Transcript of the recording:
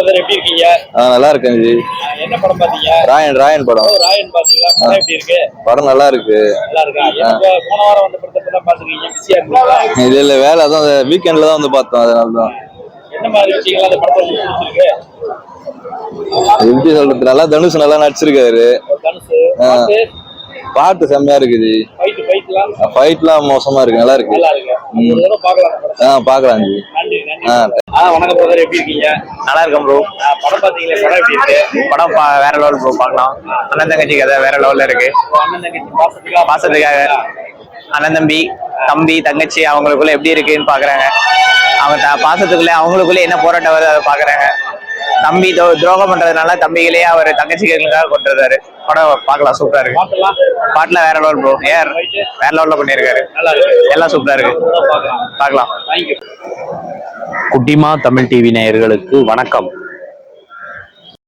எப்படி இருக்கீங்க? ஆ நல்லா இருக்கேன் ஜி அஹ் என்ன படம் பாத்தீங்க ராயன் ராயன் படம். ராயன் பாத்தீங்களா படம் எப்படி இருக்கு? படம் நல்லா இருக்கு. நல்லா இருக்கா? போன வாரம் வந்த படத்தை தான் பாத்துருக்கீங்க பிஸியா இருக்கீங்களா? இது இல்ல வேலை அதான் வீக்கெண்ட்ல தான் வந்து பார்த்தோம் அதனால தான் என்ன மாதிரி விஷயங்கள் அந்த படத்தை உங்களுக்கு பிடிச்சிருக்கு? எப்படி சொல்றது? நல்லா தனுஷ் நல்லா நடிச்சிருக்காரு. பாட்டு? செம்மையா இருக்குது. ஃபைட் ஃபைட்லாம் மோசமா இருக்கு. நல்லா இருக்கு. ஆ பாக்கலாம் ஜி வணக்கம் பிரதர் எப்படி இருக்கீங்க? நல்லா இருக்கும் ப்ரோ படம் பாத்தீங்களா படம் எப்படி இருக்கு? படம் பா- வேற லெவல் ப்ரோ பார்க்கலாம். அண்ணன் தங்கச்சி கதை வேற லெவல்ல இருக்கு. அண்ணன் தங்கச்சி பாசத்துக்காக பாசத்துக்காக. அண்ணன் தம்பி தம்பி தங்கச்சி அவங்களுக்குள்ள எப்படி இருக்குன்னு பாக்குறாங்க அவங்க பாசத்துக்குள்ள அவங்களுக்குள்ள என்ன போராட்டம் வருது அதை பாக்குறாங்க தம்பி துரோ- துரோகம் பண்றதுனால தம்பிகளே அவர் தங்கச்சிகளுக்காக கொண்டு வர்றாரு படம் பார்க்கலாம் சூப்பரா இருக்கு. பாட்டுல வேற லெவல் ப்ரோ ஏர் வேற லெவல்ல பண்ணியிருக்காரு. எல்லாம் சூப்பரா இருக்கு. பார்க்கலாம். குட்டிமா தமிழ் டிவி நேயர்களுக்கு வணக்கம்.